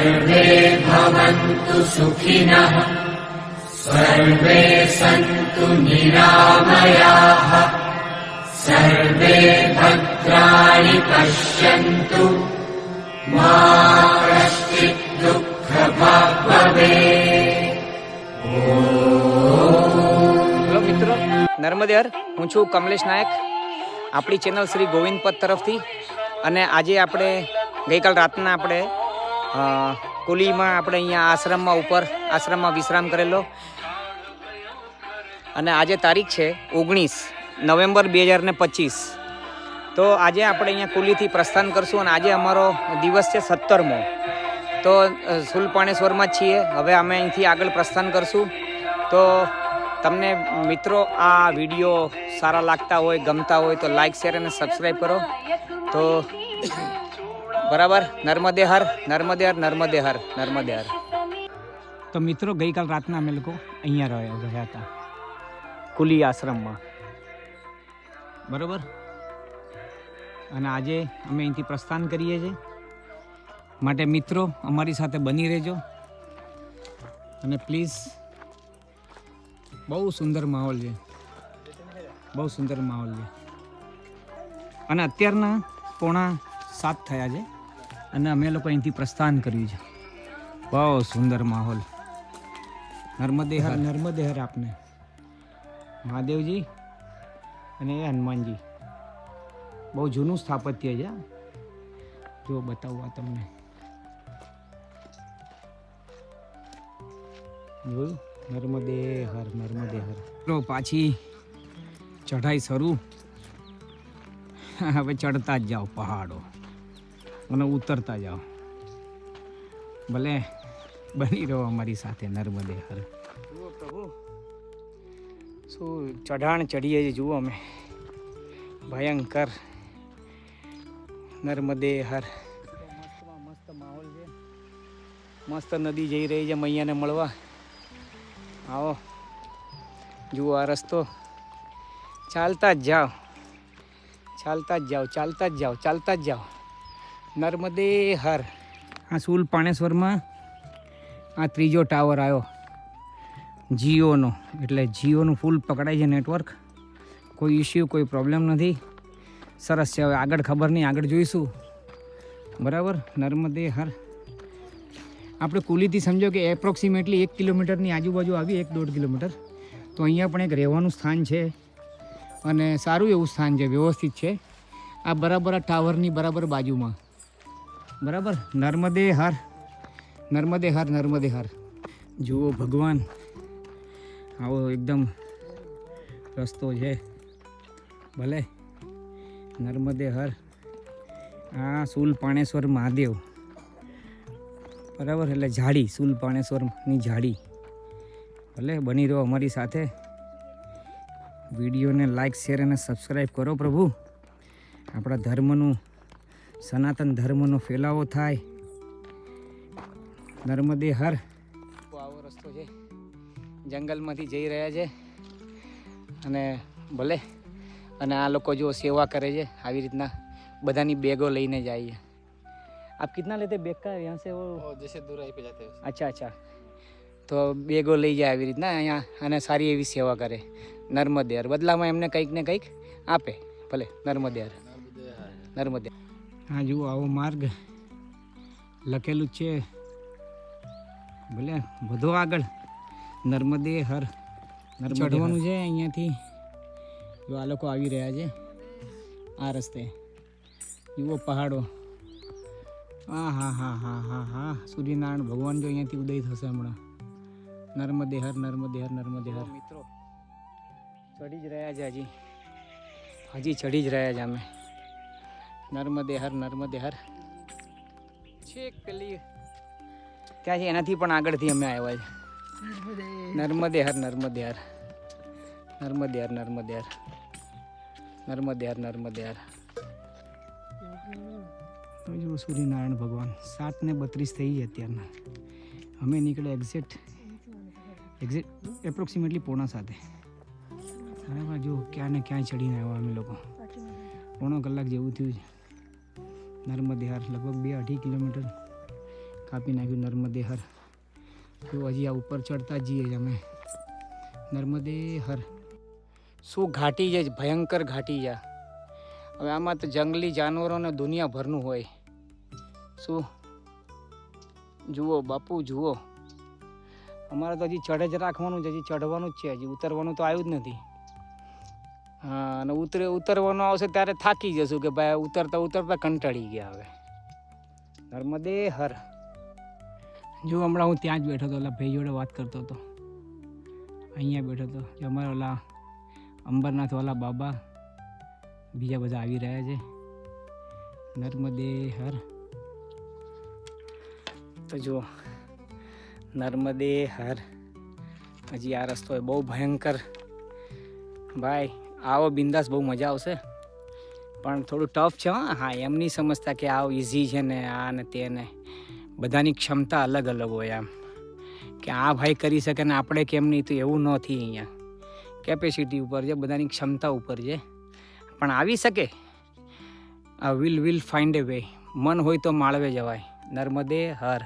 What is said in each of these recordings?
सर्वे भवन्तु सुखिनः सर्वे सन्तु निरामयाः सर्वे भद्राणि पश्यन्तु मा कश्चित् दुःखभाग् भवेत् હેલો મિત્રો નર્મદે હર હું છું કમલેશ નાયક આપણી ચેનલ શ્રી ગોવિંદ પદ તરફથી અને આજે આપણે ગઈકાલ રાતના આપણે અ, કુલીમાં આપણે અહીંયા આશ્રમમાં ઉપર, આશ્રમમાં વિશ્રામ કરેલો. અને આજે તારીખ છે ઓગણીસ નવેમ્બર બે હજાર ને પચીસ. તો આજે આપણે અહીંયા કુલીથી પ્રસ્થાન કરશું અને આજે અમારો દિવસ છે સત્તરમો. તો સુલપાણેશ્વરમાં જ છીએ. હવે અમે અહીંથી આગળ પ્રસ્થાન કરશું. તો તમને મિત્રો આ વીડિયો સારા લાગતા હોય, ગમતા હોય તો લાઈક શેર અને સબસ્ક્રાઈબ કરો. તો બરાબર? નર્મદે હર નર્મદે હર નર્મદે હર નર્મદે હર તો મિત્રો, ગઈકાલ રાતના અમે લોકો અહીંયા રહ્યા રહ્યા હતા. કુલી આશ્રમમાં. બરાબર? અને આજે અમે અહીંથી પ્રસ્થાન કરીએ છીએ. માટે મિત્રો, અમારી સાથે બની રહેજો. અને પ્લીઝ, બહુ સુંદર માહોલ છે. બહુ સુંદર માહોલ છે. અને અત્યારના પોણા સાત થયા છે. અને અમે લોકો અહીંથી પ્રસ્થાન કર્યું છે. બહુ સુંદર માહોલ. નર્મદે હર નર્મદે હર આપને. મહાદેવજી અને હનુમાનજી. બહુ જૂનું સ્થાપત્ય છે જો બતાવવા તમને. જોયું નર્મદે હર નર્મદે હર તો પાછી ચઢાઈ શરૂ. હવે ચડતા જ જાઓ પહાડો. અને ઉતરતા જાઓ. ભલે બની રહો અમારી સાથે, નર્મદે હર. જુઓ પ્રભુ. શું ચઢાણ ચડીએ છીએ, જુઓ અમે. ભયંકર નર્મદે હર. મસ્ત માહોલ છે મસ્ત નદી જઈ રહી છે મૈયાને મળવા. આવો. જુઓ આ રસ્તો. ચાલતા જ જાઓ. ચાલતા જ જાઓ, ચાલતા જ જાઓ, ચાલતા જ જાઓ. નર્મદે હર. આ સુલ પાણેશ્વરમાં આ ત્રીજો ટાવર આવ્યો. જીઓનો. એટલે જીઓનું ફૂલ પકડાય છે નેટવર્ક કોઈ ઇશ્યુ કોઈ પ્રોબ્લેમ નથી. સરસ છે, હવે આગળ ખબર નહીં, આગળ જોઈશું. બરાબર? નર્મદે હર. આપણે કુલીથી સમજો કે એપ્રોક્સિમેટલી એક કિલોમીટરની આજુબાજુ આવી, એક દોઢ કિલોમીટર. તો અહીંયા પણ એક રહેવાનું સ્થાન છે. અને સારું એવું સ્થાન છે, વ્યવસ્થિત છે. આ બરાબર આ ટાવરની બરાબર બાજુમાં. બરાબર? નર્મદે હર. નર્મદે હર નર્મદે હર. જુઓ ભગવાન. આવો એકદમ રસ્તો છે. ભલે. નર્મદે હર. આ સુલ પાણેશ્વર મહાદેવ. બરાબર? એટલે જાડી સુલ પાણેશ્વરની જાડી ભલે, બની રહો અમારી સાથે. વિડીયોને લાઈક, શેર અને સબસ્ક્રાઈબ કરો પ્રભુ. આપણા ધર્મનું સનાતન ધર્મનો ફેલાવો થાય. નર્મદે હર. આવો રસ્તો છે. જંગલમાંથી જઈ રહ્યા છે. અને ભલે અને આ લોકો જો સેવા કરે છે આવી રીતના બધાની બેગો લઈને જાય છે. આપ કિતના લેતે બેગ કા યહાં સે વો? જૈસે દૂર આઈ પે જાતે અચ્છા અચ્છા. તો બેગો લઈ જાય આવી રીતના અહીંયા અને સારી એવી સેવા કરે. નર્મદેર બદલામાં એમને કંઈક ને કંઈક આપે. ભલે નર્મદેર નર્મદે હા જુઓ આવો માર્ગ લખેલું જ છે. ભલે વધો આગળ. નર્મદે હર. ચઢવાનું છે અહીંયાથી. જો આ લોકો આવી રહ્યા છે આ રસ્તે. જુઓ પહાડો. હા હા હા હા હા હા. સૂર્યનારાયણ ભગવાન જો અહીંયાથી ઉદય થશે હમણાં. નર્મદે હર નર્મદે હર નર્મદે હર. મિત્રો ચડી જ રહ્યા છે હજી. હજી ચડી જ રહ્યા છે અમે. નર્મદે હર નર્મદે હર છેક પેલી. ત્યાં છે એનાથી પણ આગળથી અમે આવ્યા છે. નર્મદે હર નર્મદે હર નર્મદે હર નર્મદે હર નર્મદે હર નર્મદે હર તો જુઓ સૂર્યનારાયણ ભગવાન. સાત ને બત્રીસ થઈ અત્યારના. અમે નીકળ્યા એક્ઝેક્ટ એક્ઝેક્ટ એપ્રોક્સિમેટલી પોણા સાથે બરાબર જો ક્યાં ને ક્યાંય ચડીને આવ્યા અમે લોકો. પોણો કલાક જેવું થયું છે. નર્મદે હાર લગભગ બે અઢી કિલોમીટર કાપી નાખ્યું નર્મદે હર તો હજી આ ઉપર ચડતા જઈએ જ અમે. નર્મદે હર શું ઘાટી છે? ભયંકર ઘાટી છે. હવે આમાં તો જંગલી જાનવરોને દુનિયાભરનું હોય. શું? જુઓ બાપુ, જુઓ. અમારે તો હજી ચઢે જ રાખવાનું છે. હજી ચઢવાનું જ છે. હજી ઉતરવાનું તો આવ્યું જ નથી. હા, અને ઉતરે, ઉતરવાનું આવશે ત્યારે થાકી જશું કે ભાઈ, ઉતરતા ઉતરતા કંટાળી ગયા હવે. નર્મદે હર. જો હમણાં હું ત્યાં જ બેઠો હતો, ઓલા ભાઈ જોડે વાત કરતો હતો. અહીંયા બેઠો હતો. જે અમારા ઓલા અંબરનાથ વાલા બાબા, બીજા બધા આવી રહ્યા છે. નર્મદે હર. તો જુઓ, નર્મદે હર. હજી આ રસ્તો બહુ ભયંકર. ભાઈ આવો બિંદાસ, બહુ મજા આવશે. પણ થોડું ટફ છે, હા. એમ નહીં સમજતા કે આવ ઇઝી છે ને આ ને તે ને. બધાની ક્ષમતા અલગ અલગ હોય આમ કે આ ભાઈ કરી શકે ને આપણે કેમ નહીં, તો એવું નથી અહીંયા. કેપેસિટી ઉપર છે, બધાની ક્ષમતા ઉપર છે. પણ આવી શકે? આ will will find a way મન હોય તો માળવે જવાય. નર્મદે હર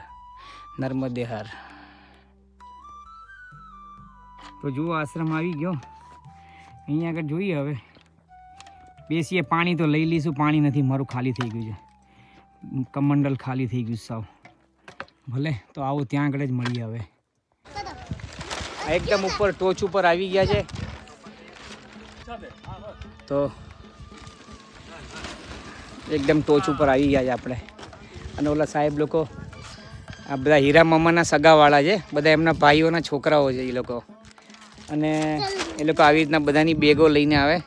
નર્મદે હર. તો જુઓ, આશ્રમ આવી ગયો. અહીંયા આગળ જોઈએ હવે. બેસીએ, પાણી તો લઈ લઈશું. પાણી નથી, મારું ખાલી થઈ ગયું છે. કમંડલ ખાલી થઈ ગયું સાવ. ભલે, તો આવો ત્યાં આગળ જ મળીએ હવે. એકદમ ઉપર ટોચ ઉપર આવી ગયા છે. તો એકદમ ટોચ ઉપર આવી ગયા છે આપણે. અને ઓલા સાહેબ લોકો, આ બધા હીરા મામાના સગાવાળા છે. બધા એમના ભાઈઓના છોકરાઓ છે એ લોકો. અને એ લોકો આવી રીતના બધાની બેગો લઈને આવે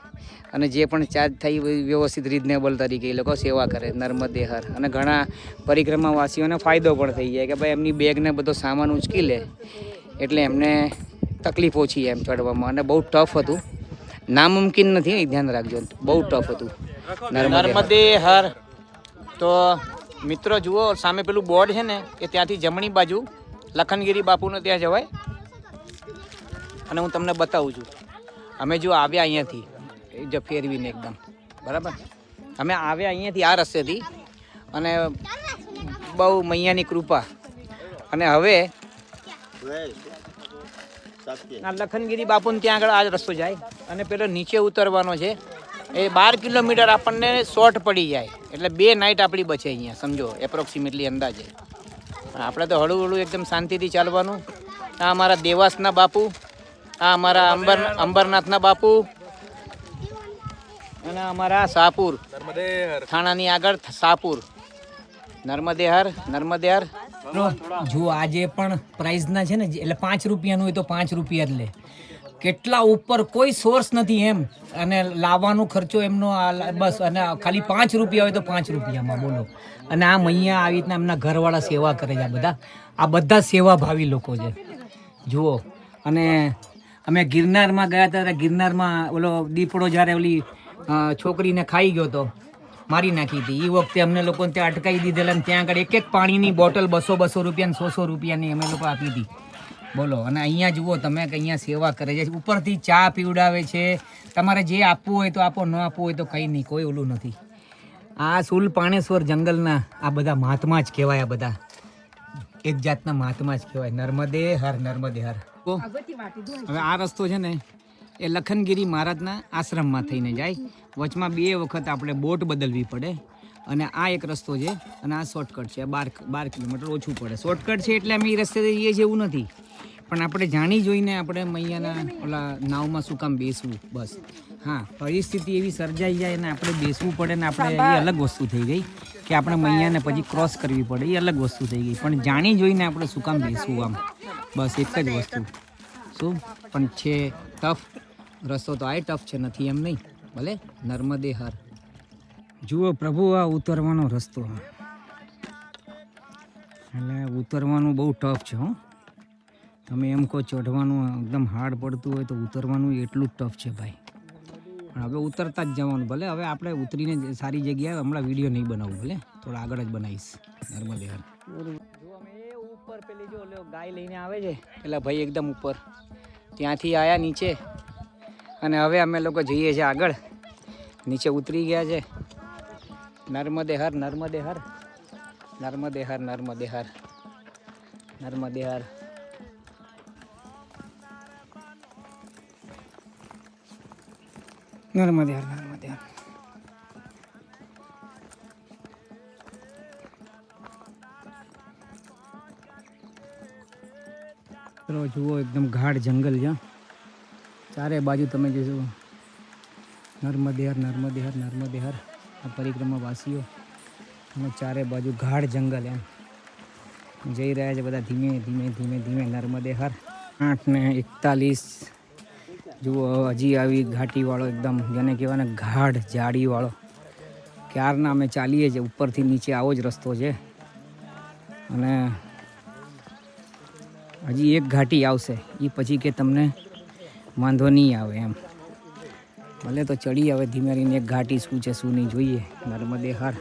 અને જે પણ ચાર્જ થાય વ્યવસ્થિત રિઝનેબલ તરીકે એ લોકો સેવા કરે, નર્મદે હર. અને ઘણા પરિક્રમાવાસીઓને ફાયદો પણ થઈ જાય કે ભાઈ એમની બેગને બધો સામાન ઉંચકી લે એટલે એમને તકલીફ ઓછી એમ ચડવામાં. અને બહુ ટફ હતું. નામુમકિન નથી ધ્યાન રાખજો. બહુ ટફ હતું. નર્મદે હર. તો મિત્રો જુઓ, સામે પેલું બોર્ડ છે ને, એ ત્યાંથી જમણી બાજુ લખનગીરી બાપુને ત્યાં જવાય. અને હું તમને બતાવું છું. અમે જો આવ્યા અહીંયાથી જ ફેરવીને એકદમ. બરાબર? અમે આવ્યા અહીંયાથી આ રસ્તેથી અને બહુ મૈયાની કૃપા. અને હવે આ લખનગીરી બાપુને ત્યાં આગળ આ રસ્તો જાય. અને પેલો નીચે ઉતરવાનો છે. એ બાર કિલોમીટર આપણને શોર્ટ પડી જાય. એટલે બે નાઇટ આપણી બચે અહીંયા, સમજો એપ્રોક્સિમેટલી અંદાજે. પણ આપણે તો હળવું હળવું એકદમ શાંતિથી ચાલવાનું. આ અમારા દેવાસના બાપુ આ અમારા અંબર અંબરનાથના બાપુ. અને અમારા સાપુર. થાણાની આગળ સાપુર. નર્મદેહર નર્મદેહર. જો આજે પણ પ્રાઇઝના છે ને એટલે પાંચ રૂપિયાનું હોય તો પાંચ રૂપિયા જ લે. કેટલા ઉપર કોઈ સોર્સ નથી એમ. અને લાવવાનો ખર્ચો એમનો આ બસ અને ખાલી પાંચ રૂપિયા હોય તો પાંચ રૂપિયામાં બોલો. અને આમ અહીંયા આવી રીતના એમના ઘરવાળા સેવા કરે છે આ બધા. આ બધા સેવાભાવી લોકો છે. જુઓ. અને અમે ગિરનારમાં ગયા હતા ગિરનારમાં ઓલો દીપડો જ્યારે ઓલી છોકરીને ખાઈ ગયો તો મારી નાખી હતી. એ વખતે અમને લોકોને ત્યાં અટકાવી દીધેલા અને ત્યાં આગળ એક એક પાણીની બોટલ બસો બસો રૂપિયા સો સો રૂપિયાની અમે લોકો આપી હતી. બોલો, અને અહીંયા જુઓ તમે કે અહીંયા સેવા કરે છે. ઉપરથી ચા પીવડાવે છે. તમારે જે આપવું હોય તો આપો, ન આપવું હોય તો કંઈ નહીં, કોઈ ઓલું નથી. આ સુલ પાણેશ્વર જંગલના આ બધા મહાત્મા જ કહેવાય આ બધા. એક જાતના મહાત્મા જ કહેવાય. નર્મદે હર નર્મદે હર. હવે આ રસ્તો છે ને એ લખનગીરી મહારાજના આશ્રમમાં થઈને જાય. વચમાં બે વખત આપણે બોટ બદલવી પડે અને આ એક રસ્તો છે અને આ શોર્ટકટ છે. બાર બાર કિલોમીટર ઓછું પડે. શોર્ટકટ છે એટલે અમે એ રસ્તે જઈએ છીએ એવું નથી. પણ આપણે જાણી જોઈને આપણે મૈયાના ઓલા નાવમાં શું કામ બેસવું બસ. હા પરિસ્થિતિ એવી સર્જાઈ જાય અને આપણે બેસવું પડે ને આપણે એ અલગ વસ્તુ થઈ ગઈ. કે આપણે મૈયાને પછી ક્રોસ કરવી પડે. એ અલગ વસ્તુ થઈ ગઈ. પણ જાણી જોઈને આપણે શું કામ બેસવું આમ? બસ એક જ વસ્તુ. શું? પણ છે ટફ રસ્તો તો આય ટફ છે, નથી એમ નહીં? ભલે? નર્મદે હર. જુઓ પ્રભુ, આ ઉતરવાનો રસ્તો. એટલે ઉતરવાનું બહુ ટફ છે, હો. તમે એમ કહો, ચઢવાનું એકદમ હાર્ડ પડતું હોય તો ઉતરવાનું એટલું જ ટફ છે ભાઈ. હવે ઉતરતા જ જવાનું ભલે. હવે આપણે ઉતરીને સારી જગ્યાએ હમણાં વીડિયો નહીં બનાવું, ભલે. થોડા આગળ જ બનાવીશ. નર્મદે જો અમે ઉપર પેલી જો ગાય લઈને આવે છે, પેલા ભાઈ એકદમ ઉપર. ત્યાંથી આવ્યા નીચે. અને હવે અમે લોકો જઈએ છીએ આગળ. નીચે ઉતરી ગયા છે. નર્મદે હર નર્મદે હર નર્મદે હર નર્મદે હર નર્મદે હર નર્મદે હર નર્મદે હર મિત્રો જુઓ એકદમ ગાઢ જંગલ છે ચારે બાજુ તમે જોશો નર્મદે હર નર્મદે હર નર્મદે હર આ પરિક્રમા વાસીઓ અને ચારે બાજુ ગાઢ જંગલ એમ જઈ રહ્યા છે બધા ધીમે ધીમે ધીમે ધીમે નર્મદે હર આઠ ને એકતાલીસ જુઓ, હજી આવી ઘાટીવાળો એકદમ, જેને કહેવાય ને ગાઢ જાડીવાળો ક્યારના અમે ચાલીએ છીએ, ઉપરથી નીચે આવો જ રસ્તો છે. અને હજી એક ઘાટી આવશે, એ પછી કે તમને વાંધો નહીં આવે એમ. ભલે તો ચડી આવે ધીમે ધીમે, એક ઘાટી શું છે, શું નહીં, જોઈએ. નર્મદે હર.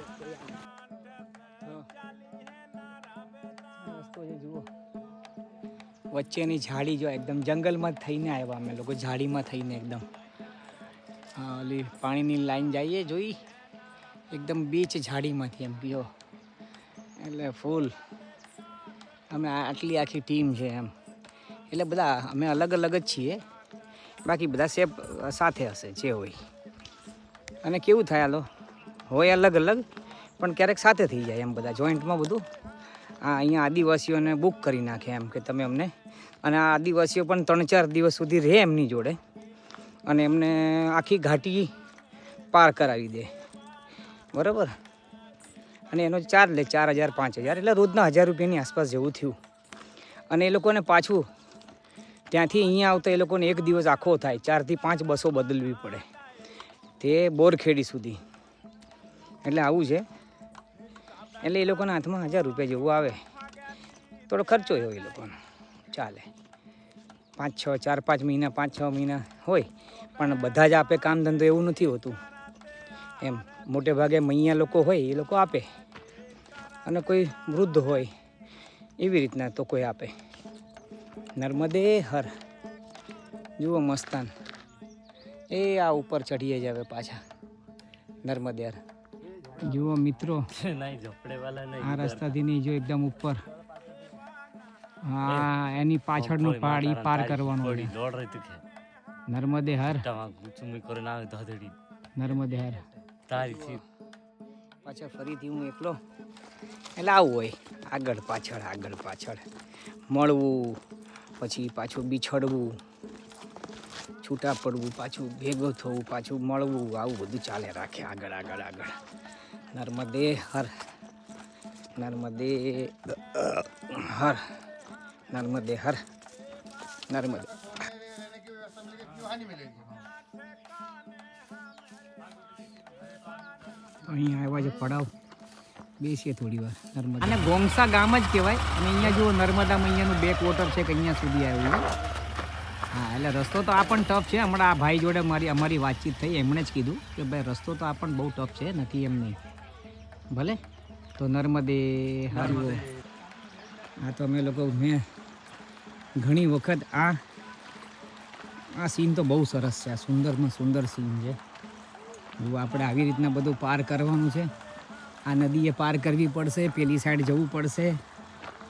વચ્ચેની ઝાડી જો એકદમ જંગલમાં થઈને આવ્યા અમે લોકો, ઝાડીમાં થઈને એકદમ. ઓલી પાણીની લાઈન જઈએ, જોઈ? એકદમ બીચ ઝાડીમાંથી એમ પીઓ એટલે ફૂલ અમે આટલી આખી ટીમ છે એમ. એટલે બધા, અમે અલગ અલગ જ છીએ. બાકી બધા સેપ સાથે હશે, જે હોય. અને કેવું થાય હાલો? હોય અલગ અલગ, પણ ક્યારેક સાથે થઈ જાય એમ બધા જોઈન્ટમાં બધું. આ અહીંયા આદિવાસીઓને બુક કરી નાખે એમ, કે તમે અમને અને આ આદિવાસીઓ પણ ત્રણ ચાર દિવસ સુધી રહે એમની જોડે. અને એમને આખી ઘાટી પાર કરાવી દે. બરાબર? અને એનો ચાર્જ લે ચાર હજાર, પાંચ હજાર. એટલે રોજના હજાર રૂપિયાની આસપાસ જેવું થયું. અને એ લોકોને પાછું ત્યાંથી અહીંયા આવતા એ લોકોને એક દિવસ આખો થાય. ચારથી પાંચ બસો બદલવી પડે. તે બોરખેડી સુધી. એટલે આવું છે. એટલે એ લોકોના હાથમાં હજાર રૂપિયા જેવું આવે. થોડો ખર્ચો હોય એ લોકોનો. ચાલે. પાંચ છ ચાર પાંચ મહિના પાંચ છ મહિના હોય પણ બધા જ આપે કામ ધંધો એવું નથી હોતું. એમ મોટે ભાગે મૈયા લોકો હોય એ લોકો આપે. અને કોઈ વૃદ્ધ હોય એવી રીતના તો કોઈ આપે. નર્મદે હર. જુઓ મસ્તાન. એ આ ઉપર ચઢીએ જ હવે પાછા. નર્મદે હર. જુઓ મિત્રો. આ રસ્તાથી નહીં જો એકદમ ઉપર. હા એની પાછળનો પહાડ પાર કરવાનો દોડ રહી તું નર્મદે હર. ચુમી કરે ના ધધડી નર્મદે હર. તારી થી પાછા ફરીથી હું એકલો. એટલે આવું હોય. આગળ પાછળ આગળ પાછળ. મળવું પછી પાછું બિછડવું. છૂટા પડવું પાછું ભેગું થવું પાછું મળવું. આવું બધું ચાલે રાખે. આગળ આગળ આગળ. નર્મદે હર. નર્મદે હર. નર્મદે હર. नर्मदे અહીંયા આવ્યા છે પડાવ. બેસીએ થોડી વાર નર્મદા. અને ગોંગસા ગામ જ કહેવાય. અને અહીંયા જુઓ નર્મદા અહીંયાનું બેક વોટર છે કે અહીંયા સુધી આવ્યું છે. હા એટલે રસ્તો તો આ પણ ટફ છે. હમણાં આ ભાઈ જોડે મારી અમારી વાતચીત થઈ એમણે જ કીધું કે ભાઈ રસ્તો તો આ પણ બહુ ટફ છે નથી એમ નહીં. ભલે? તો નર્મદે હારું આ તો અમે લોકો મેં ઘણી વખત આ આ સીન તો બહુ સરસ છે, આ સુંદરમાં સુંદર સીન છે. જો આપણે આવી રીતના બધું પાર કરવાનું છે, આ નદીએ પાર કરવી પડશે, પેલી સાઈડ જવું પડશે,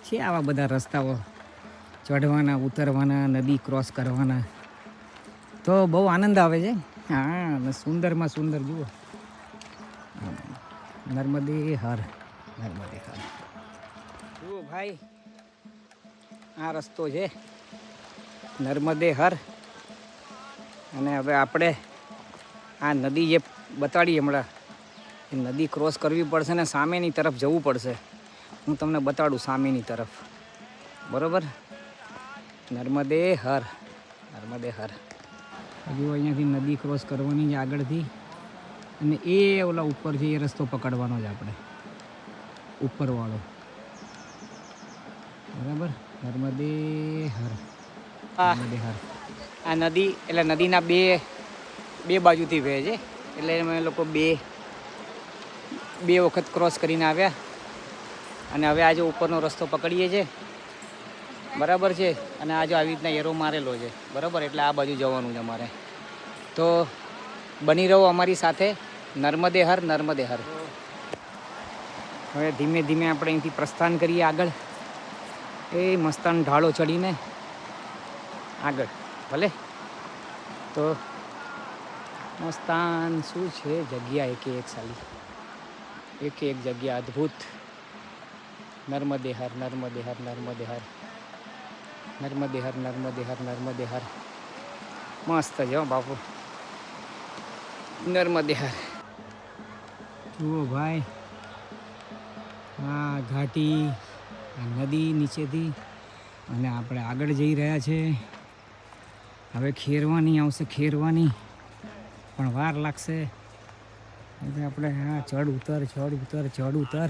છે આવા બધા રસ્તાઓ, ચઢવાના, ઉતરવાના, નદી ક્રોસ કરવાના. તો બહુ આનંદ આવે છે. હા, અને સુંદરમાં સુંદર, જુઓ. નર્મદે હર નર્મદે હર. જુઓ ભાઈ આ રસ્તો છે નર્મદે હર. અને હવે આપણે આ નદી જે બતાડી હમણાં, એ નદી ક્રોસ કરવી પડશે ને સામેની તરફ જવું પડશે. હું તમને બતાડું સામેની તરફ. બરોબર? નર્મદે હર. નર્મદે હર. હજુ અહીંયાથી નદી ક્રોસ કરવાની છે આગળથી. અને એ ઓલા ઉપર છે એ રસ્તો પકડવાનો છે આપણે. ઉપરવાળો. બરાબર? નર્મદે હર. નર્મદે હર આ નદી એટલે નદીના બે બે બાજુથી વહે છે. એટલે અમે લોકો બે બે વખત ક્રોસ કરીને આવ્યા. અને હવે આજે ઉપરનો રસ્તો પકડીએ છીએ બરાબર છે? અને આજે આવી રીતના એરો મારેલો છે. બરાબર? એટલે આ બાજુ જવાનું છે અમારે. તો બની રહો અમારી સાથે. નર્મદે હર નર્મદે હર. હવે ધીમે ધીમે આપણે અહીંથી પ્રસ્થાન કરીએ આગળ. એ મસ્તાન ઢાળો ચડીને આગળ. ભલે. તો મસ્તાન શું છે? જગ્યા એકે એક સાલી. એક એક જગ્યા અદ્ભુત. નર્મદે હર નર્મદે હર નર્મદે હર નર્મદે હર નર્મદે હર નર્મદે હર મસ્ત છે બાપુ. નર્મદે હર જુઓ ભાઈ. આ ઘાટી નદી નીચેથી અને આપણે આગળ જઈ રહ્યા છે. હવે ખેરવાની આવશે, ખેરવાની. પણ વાર લાગશે. એટલે આપણે હા ચડ ઉતર ચડ ઉતર ચડ ઉતર.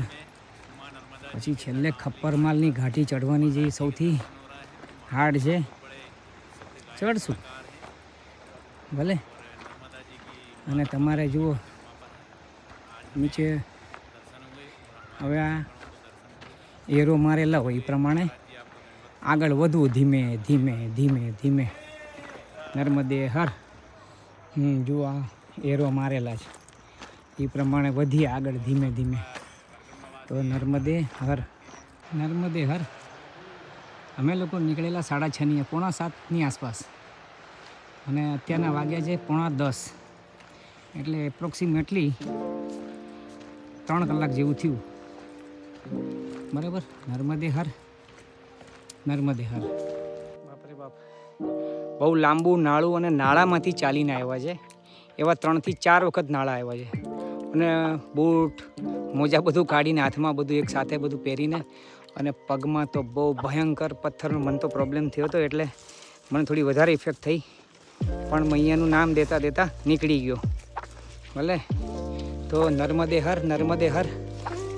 પછી છેલ્લે ખપ્પરમાલની ઘાટી ચડવાની જે સૌથી હાર્ડ છે. ચડશું ભલે. અને તમારે જુઓ, નીચે. હવે આ એરો મારેલા હોય એ પ્રમાણે આગળ વધવું ધીમે ધીમે ધીમે ધીમે. નર્મદે હર. હમ, જો આ એરો મારેલા છે. એ પ્રમાણે વધીએ આગળ ધીમે ધીમે. તો નર્મદે હર. નર્મદે હર. અમે લોકો નીકળેલા સાડા છની પોણા સાતની આસપાસ. અને અત્યારના વાગ્યા છે પોણા દસ. એટલે એપ્રોક્સિમેટલી ત્રણ કલાક જેવું થયું. બરાબર? નર્મદે હર. નર્મદે હર. બાપરે બાપ. બહુ લાંબુ, નાળું અને નાળામાંથી ચાલીને આવ્યા છે. એવા ત્રણથી ચાર વખત નાળા આવ્યા છે. અને બૂટ, મોજા બધું કાઢીને, હાથમાં બધું એક સાથે બધું પહેરીને અને પગમાં તો બહુ ભયંકર પથ્થરનો મને તો પ્રોબ્લેમ થયો હતો એટલે મને થોડી વધારે ઇફેક્ટ થઈ. પણ મૈયાનું નામ દેતા દેતા નીકળી ગયો. ભલે? તો નર્મદે હર નર્મદે હર.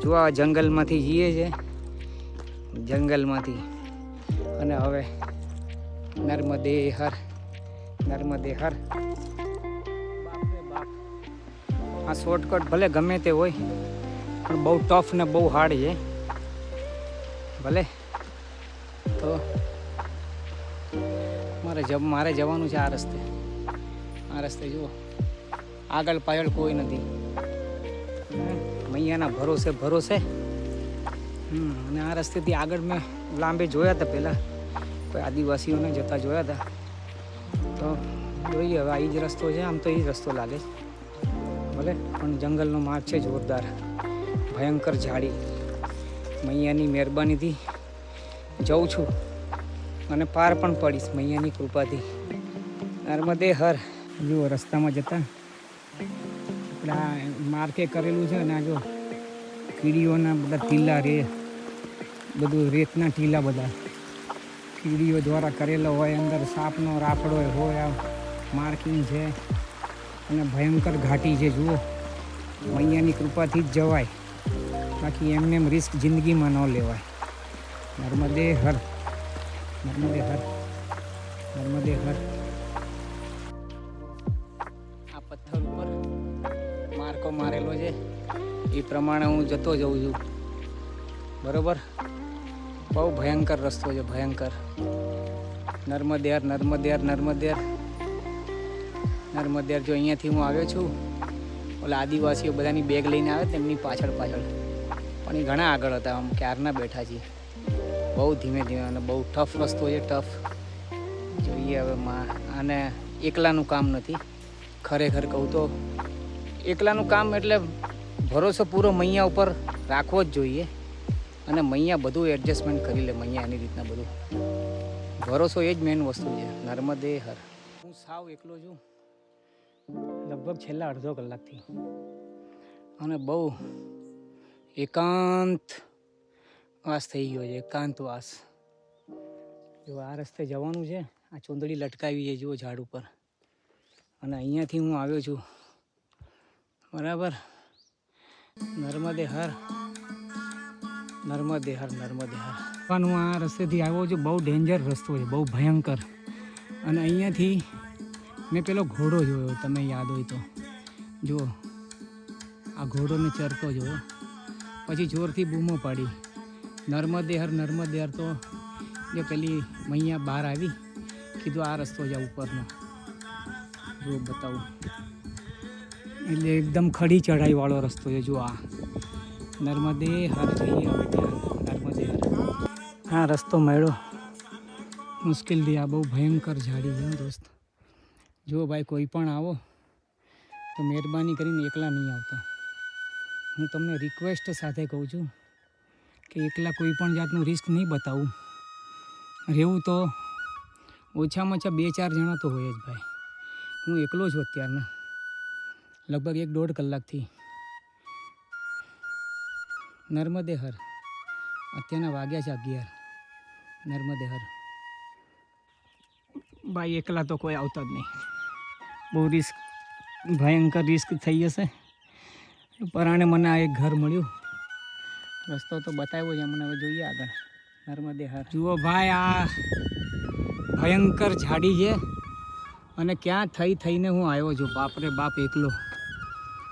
જો આ જંગલમાંથી જઈએ છે. જંગલમાંથી. અને હવે નર્મદે હર નર્મદે હર આ શોર્ટકટ ભલે ગમે તે હોય પણ બહુ ટફ ને બહુ હાર્ડ છે. ભલે. તો મારે જ મારે જવાનું છે આ રસ્તે. આ રસ્તે જુઓ. આગળ પાછળ કોઈ નથી. હમ, મૈયાના ભરોસે ભરોસે. અને આ રસ્તેથી આગળ મેં લાંબે જોયા હતા પહેલાં. કોઈ આદિવાસીઓને જતા જોયા હતા તો જોઈએ હવે, આ જ રસ્તો છે, આમ તો એ જ રસ્તો લાગે છે. ભલે, પણ જંગલનો માર્ગ છે જોરદાર. ભયંકર ઝાડી. મૈયાની મહેરબાનીથી જઉં છું. અને પાર પણ પડીશ મૈયાની કૃપાથી. નર્મદે હર. જુઓ રસ્તામાં જતા આપણે માર્કે કરેલું છે અને આ જો કીડીઓના બધા ટીલા રે, બધું રેતના ટીલા બધા. કીડીઓ દ્વારા કરેલો હોય, અંદર સાપનો રાફડો હોય, આ માર્કિંગ છે. અને ભયંકર ઘાટી છે, જુઓ. મૈયાની કૃપાથી જ જવાય. બાકી એમને એમ રિસ્ક જિંદગીમાં ન લેવાય. નર્મદે હર. નર્મદે હર. નર્મદે હર. પ્રમાણે હું જતો જઉં છું. બરોબર? બહુ ભયંકર રસ્તો છે, ભયંકર. નર્મદેર નર્મદેર નર્મદેર. નર્મદેર જો અહીંયાથી હું આવ્યો છું, ઓલા આદિવાસીઓ બધાની બેગ લઈને આવે તેમની પાછળ પાછળ. પણ એ ઘણા આગળ હતા, આમ ક્યારના બેઠા છીએ. બહુ ધીમે ધીમે અને બહુ ટફ રસ્તો છે, ટફ. જોઈએ હવે માં, આને એકલાનું કામ નથી. ખરેખર કહું તો, એકલાનું કામ એટલે ભરોસો પૂરો મૈયા ઉપર રાખવો જ જોઈએ અને મૈયા બધું એડજસ્ટમેન્ટ કરી લે, મૈયા એની રીતના બધું. ભરોસો એ જ મેઇન વસ્તુ છે. નર્મદે હર. હું સાવ એકલો છું. લગભગ છેલ્લા અડધો કલાકથી. અને બહુ એકાંત વાસ થઈ ગયો છે, એકાંત વાસ જો આ રસ્તે જવાનું છે, આ ચૂંદડી લટકાવી છે, જુઓ ઝાડ ઉપર. અને અહીંયાથી હું આવ્યો છું. બરાબર? નર્મદે હર નર્મદે હર નર્મદે હર પણ હું આ રસ્તેથી આવ્યો છું, બહુ ડેન્જર રસ્તો છે, બહુ ભયંકર. અને અહીંયાથી મેં પેલો ઘોડો જોયો, તમે યાદ હોય તો. જુઓ, આ ઘોડોને ચરતો જોયો પછી જોરથી બૂમો પાડી. નર્મદે હર નર્મદે હર તો જે પેલી મૈયા બહાર આવી, કીધું આ રસ્તો છે ઉપરનો. જો બતાવું. એટલે એકદમ ખડી ચઢાઈ વાળો રસ્તો છે જો આ. નર્મદે હર જઈએ નર્મદે હર. હા, રસ્તો મળ્યો. મુશ્કેલથી આ બહુ ભયંકર ઝાડી છે દોસ્ત. જો ભાઈ, કોઈ પણ આવો તો મહેરબાની કરીને એકલા નહીં આવતા. હું તમને રિક્વેસ્ટ સાથે કહું છું કે એકલા કોઈ પણ જાતનું રિસ્ક નહીં બતાવું. રહેવું તો ઓછામાં ઓછા બે ચાર જણા તો હોય જ ભાઈ. હું એકલો છું અત્યારના લગભગ એક દોઢ કલાકથી. નર્મદે હર અત્યારના વાગ્યા છે અગિયાર. નર્મદે હર ભાઈ, એકલા તો કોઈ આવતા જ નહીં. બહુ રિસ્ક ભયંકર રિસ્ક થઈ જશે પરાણે મને આ એક ઘર મળ્યું. રસ્તો તો બતાવ્યો છે મને હવે જોઈએ આગળ. નર્મદે હર જુઓ ભાઈ, આ ભયંકર ઝાડી છે. અને ક્યાં થઈ થઈને હું આવ્યો છું? બાપરે બાપ એકલો.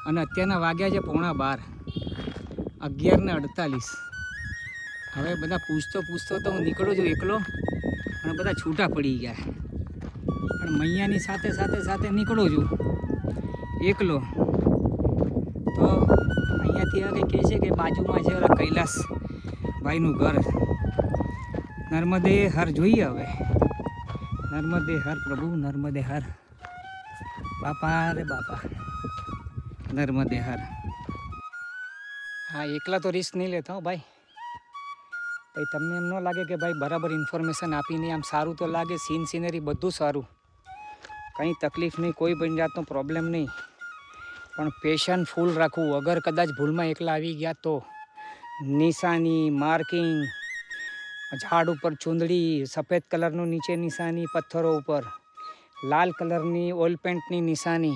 અને અત્યારના વાગ્યા છે પોણા બાર. અગિયાર ને અડતાલીસ. હવે બધા પૂછતો પૂછતો તો હું નીકળું છું એકલો અને બધા છૂટા પડી ગયા. પણ મૈયાની સાથે સાથે સાથે નીકળું છું. એકલો. તો અહીંયાથી હવે કહે છે કે બાજુમાં છે ઓલા કૈલાસ ભાઈનું ઘર. નર્મદે હર જોઈએ હવે. નર્મદે હર પ્રભુ, નર્મદે હર. બાપા રે બાપા. નર્મદે હર હા, એકલા તો રિસ્ક નહીં લેતા હો, ભાઈ. ભાઈ, તમને એમ ન લાગે કે ભાઈ બરાબર ઇન્ફોર્મેશન આપીને આમ સારું તો લાગે સીન સિનરી બધું સારું. કંઈ તકલીફ નહીં, કોઈ પણ જાતનો પ્રોબ્લેમ નહીં. પણ પેશન ફૂલ રાખવું, અગર કદાચ ભૂલમાં એકલા આવી ગયા તો. નિશાની માર્કિંગ ઝાડ ઉપર ચૂંદડી, સફેદ કલરનું નીચે નિશાની, પથ્થરો ઉપર. લાલ કલરની ઓઇલ પેન્ટની નિશાની.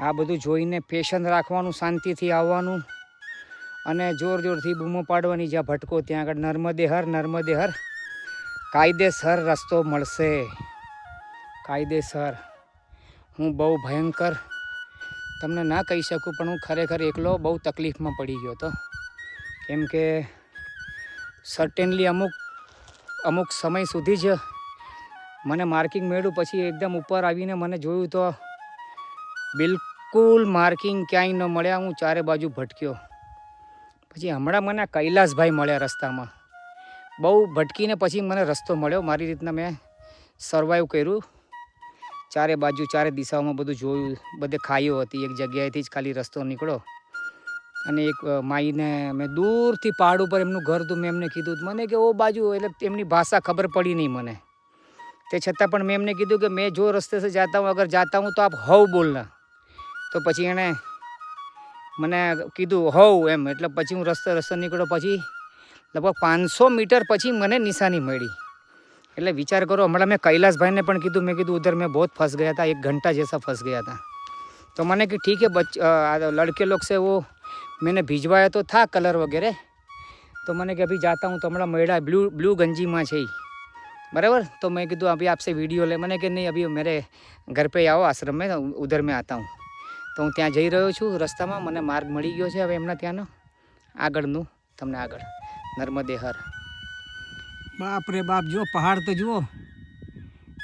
આ બધું જોઈને પેશન રાખવાનું, શાંતિથી આવવાનું અને જોર જોરથી બૂમો પાડવાની જ્યાં ભટકો, ત્યાં આગળ નર્મદે હર નર્મદે હર કાયદેસર રસ્તો મળશે. કાયદેસર. હું બહુ ભયંકર. તમને ના કહી શકું, પણ હું ખરેખર એકલો બહુ તકલીફમાં પડી ગયો હતો. કેમ કે સર્ટેનલી અમુક અમુક સમય સુધી જ મને માર્કિંગ મેળ્યું પછી એકદમ ઉપર આવીને મને જોયું તો બિલકુલ માર્કિંગ ક્યાંય ન મળ્યા હું ચારે બાજુ ભટક્યો. પછી હમણાં મને કૈલાસભાઈ મળ્યા રસ્તામાં. બહુ ભટકીને પછી મને રસ્તો મળ્યો, મારી રીતના મેં સર્વાઈવ કર્યું. ચારે બાજુ, ચારે દિશાઓમાં બધું જોયું, બધે ખાઈઓ હતી, એક જગ્યાએથી જ ખાલી રસ્તો નીકળો અને એક માઈને મેં દૂરથી પહાડ ઉપર એમનું ઘર હતું, મેં એમને કીધું મને કે ઓ બાજુ, એટલે એમની ભાષા ખબર પડી નહીં મને. તે છતાં પણ મેં એમને કીધું કે, મેં જો રસ્તે સે જાતા હું, અગર જાતા હું તો આપ હવ બોલના. તો પછી એણે મને કીધું હોવ એમ. એટલે પછી હું રસ્તો રસ્તો નીકળ્યો. પછી લગભગ પાંચસો મીટર પછી મને નિશાની મળી. એટલે વિચાર કરો, હમણાં મેં કૈલાસભાઈને પણ કીધું. મેં કીધું, ઉધર, મેં બહુ ફસ ગયા હતા. એક ઘંટા જેસા ફસ ગયા હતા. તો મને કે, ઠીક है બચ લડકે લોક लोग से वो मैंने भिजवाया तो था कलर वगैरह तो मैंने कि अभी जाता हूँ तो हमारा બ્લુ ब्लू ब्लू गंजी में छे बराबर तो मैं कीधु अभी आपसे वीडियो ले मैंने कि नहीं अभी मेरे घर पे आओ आश्रम में उधर में તો હું ત્યાં જઈ રહ્યો છું રસ્તામાં. મને માર્ગ મળી ગયો છે હવે એમના ત્યાંનો. આગળનું, તમને આગળ. નર્મદે હર બાપ રે બાપ જો પહાડ તો જુઓ.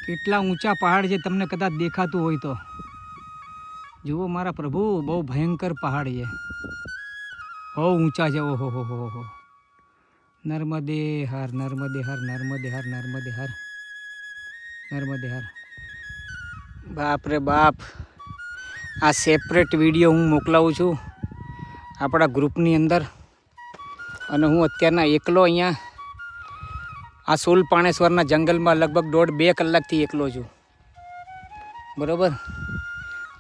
કેટલા ઊંચા પહાડ છે, તમને કદાચ દેખાતું હોય તો. જુઓ મારા પ્રભુ, બહુ ભયંકર પહાડ છે. બહુ ઊંચા છે, ઓહો, હો હો હો નર્મદે હર નર્મદે હર નર્મદે હર નર્મદે હર નર્મદે હર બાપ રે બાપ. આ સેપરેટ વીડિયો હું મોકલાવું છું આપણા ગ્રુપની અંદર. અને હું અત્યારના એકલો અહીંયા આ સોલ પાણેશ્વરના જંગલમાં લગભગ દોઢ બે કલાકથી એકલો છું. બરાબર?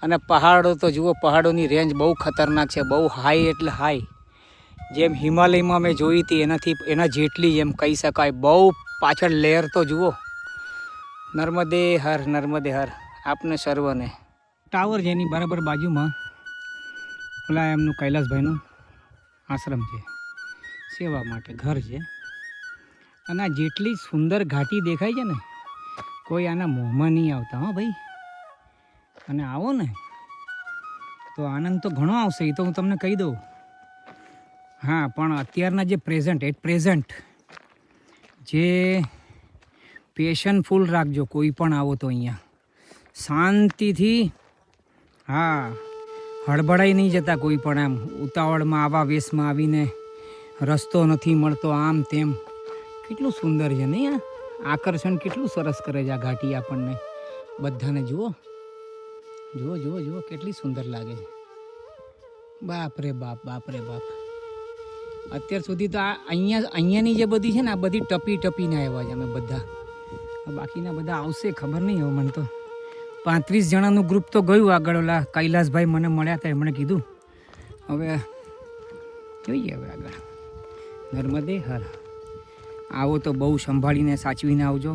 અને પહાડો તો જુઓ, પહાડોની રેન્જ બહુ ખતરનાક છે, બહુ હાઈ એટલે હાઈ જેમ હિમાલયમાં મેં જોઈ હતી, એનાથી એના જેટલી એમ કહી શકાય. બહુ પાછળ લેયર તો જુઓ. નર્મદે હર નર્મદે હર. આપને સર્વને. ટાવર છે એની બરાબર બાજુમાં. ઓલા એમનું કૈલાસભાઈનું આશ્રમ છે. સેવા માટે ઘર છે. અને આ જેટલી સુંદર ઘાટી દેખાય છે ને, કોઈ આના મોંમાં નહીં આવતા, હો ભાઈ. અને આવો ને, તો આનંદ તો ઘણો આવશે, એ તો હું તમને કહી દઉં. હા, પણ અત્યારના જે પ્રેઝન્ટ એટ પ્રેઝન્ટ જે પેશનફુલ રાખજો, કોઈ પણ આવો તો અહીંયા. શાંતિથી હા. હડબડાઈ નહીં જતા કોઈ પણ આમ ઉતાવળમાં આવા વેશમાં આવીને રસ્તો નથી મળતો આમ તેમ. કેટલું સુંદર છે નહીં આ? આકર્ષણ કેટલું સરસ કરે છે આ ઘાટી આપણને. બધાને જુઓ. જુઓ જુઓ જુઓ, કેટલી સુંદર લાગે છે. બાપ રે બાપ બાપ રે બાપ. અત્યાર સુધી તો આ અહીંયા, અહીંયાની જે બધી છે ને આ બધી ટપી ટપીને આવ્યા છે અમે બધા. બાકીના બધા આવશે ખબર નહીં હવે મને તો. પાંત્રીસ જણાનું ગ્રુપ તો ગયું આગળ ઓલા કૈલાસભાઈ મને મળ્યા હતા એમણે કીધું, હવે જોઈએ હવે આગળ. નર્મદે હર આવો તો બહુ સંભાળીને સાચવીને આવજો.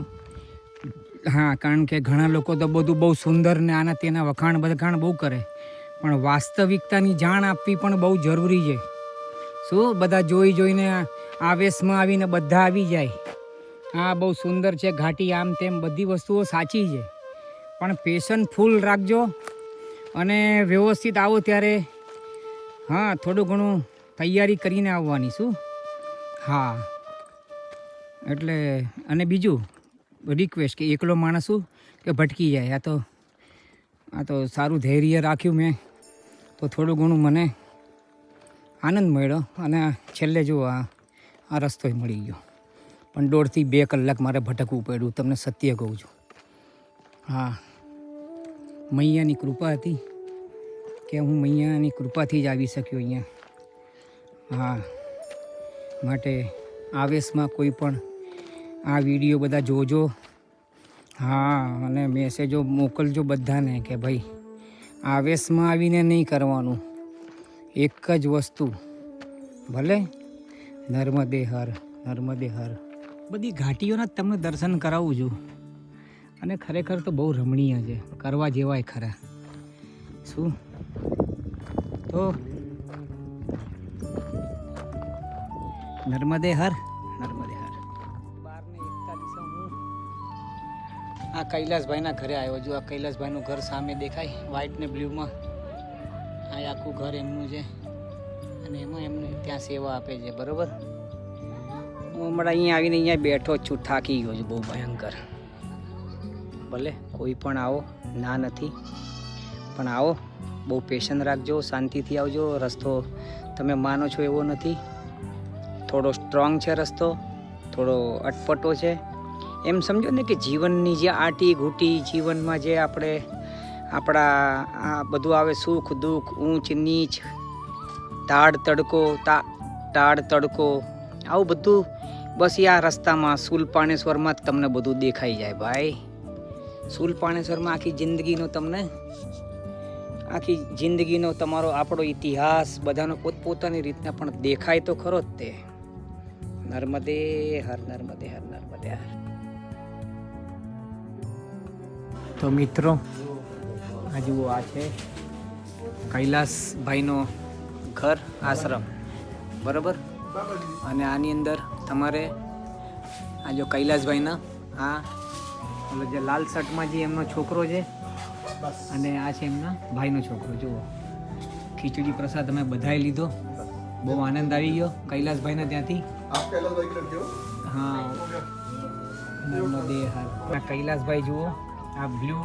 હા, કારણ કે ઘણા લોકો તો બધું બહુ સુંદર ને આના તેના વખાણ વખાણ બહુ કરે. પણ વાસ્તવિકતાની જાણ આપવી પણ બહુ જરૂરી છે. શું? બધા જોઈ જોઈને આવેશમાં આવીને બધા આવી જાય. હા, બહુ સુંદર છે, ઘાટી આમ તેમ બધી વસ્તુઓ સાચી છે. પણ પેશન ફૂલ રાખજો. અને વ્યવસ્થિત આવો ત્યારે. હા, થોડું ઘણું તૈયારી કરીને આવવાની, શું? હા. એટલે, અને બીજું રિક્વેસ્ટ કે એકલો માણસ શું? કે ભટકી જાય. આ તો આ તો સારું ધૈર્ય રાખ્યું મેં. તો થોડું ઘણું મને આનંદ મળ્યો. અને છેલ્લે જો આ આ રસ્તો મળી ગયો. પણ દોઢથી બે કલાક મારે ભટકવું પડ્યું. તમને સત્ય કહું છું. હા. મૈયાની કૃપા હતી કે હું મૈયાની કૃપાથી જ આવી શક્યો અહીંયા. હા, માટે આવેશમાં કોઈ પણ આ વીડિયો બધા જોજો. હા, અને મેસેજો મોકલજો બધાને કે ભાઈ, આવેશમાં આવીને નહીં કરવાનું. એક જ વસ્તુ, ભલે? નર્મદે હર નર્મદે હર. બધી ઘાટીઓના તમને દર્શન કરાવું છું. અને ખરેખર તો બહુ રમણીય છે. કરવા જેવાય ખરા. શું? તો નર્મદે હર નર્મદે હર. બારને એકતાલીસે હું આ કૈલાસભાઈના ઘરે આવ્યો છું. આ કૈલાસભાઈનું ઘર સામે દેખાય વ્હાઈટ ને બ્લુમાં આ આખું ઘર એમનું છે. અને એમાં એમને ત્યાં સેવા આપે છે, બરોબર? હું હમણાં અહીંયા આવીને અહીંયા બેઠો જ છું, થાકી ગયો છું, બહુ ભયંકર. ભલે કોઈ પણ આવો, ના નથી. પણ આવો, બહુ પેશન રાખજો, શાંતિથી આવજો. રસ્તો તમે માનો છો એવો નથી. થોડો સ્ટ્રોંગ છે રસ્તો, થોડો અટપટો છે. એમ સમજો ને કે જીવનની જે આટી ઘૂંટી, જીવનમાં જે આપણે, આપણા, આ બધું આવે સુખ, દુઃખ, ઊંચ, નીચ તાડ તડકો, તા ટાળ તડકો, આવું બધું બસ આ રસ્તામાં, સુલપાણેશ્વરમાં જ તમને બધું દેખાઈ જાય ભાઈ. સુલપાણેશ્વરમાં આખી જિંદગીનો તમને, આખી જિંદગીનો તમારો આપણો ઇતિહાસ, બધાનો પોતપોતાની રીતના પણ દેખાય તો ખરો જ તે. નર્મદે હર નર્મદે હર નર્મદે હર. તો મિત્રો, આ જુઓ, આ છે કૈલાસભાઈનો ઘર આશ્રમ. બરાબર? અને આની અંદર તમારે આ જો કૈલાસભાઈના આ ઓલો જે લાલ શર્ટમાં જે એમનો છોકરો છે અને આ છે એમના ભાઈનો છોકરો. જુઓ. ખીચડી પ્રસાદ અમે બધાએ લીધો. બહુ આનંદ આવી ગયો. કૈલાસભાઈના ત્યાંથી. હા. કૈલાસભાઈ જુઓ. આ બ્લુ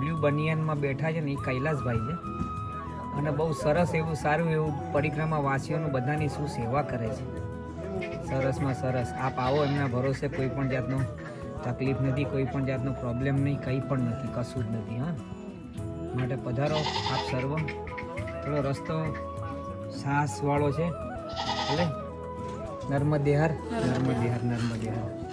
બ્લુ બનિયાનમાં બેઠા છે ને એ કૈલાસભાઈ છે. અને બહુ સરસ એવું સારું એવું પરિક્રમા વાસીઓનું બધાની શું સેવા કરે છે. સરસમાં સરસ. આપ આવો એમના ભરોસે કોઈ પણ જાતનો તકલીફ નથી કોઈ પણ જાતનો પ્રોબ્લેમ નહીં કંઈ પણ નથી કશું જ નથી હા. માટે પધારો આપ સર્વ. થોડો રસ્તો સાહસવાળો છે ભલે. નર્મદેહાર. નર્મદેહાર. નર્મદે હર નર્મદે હર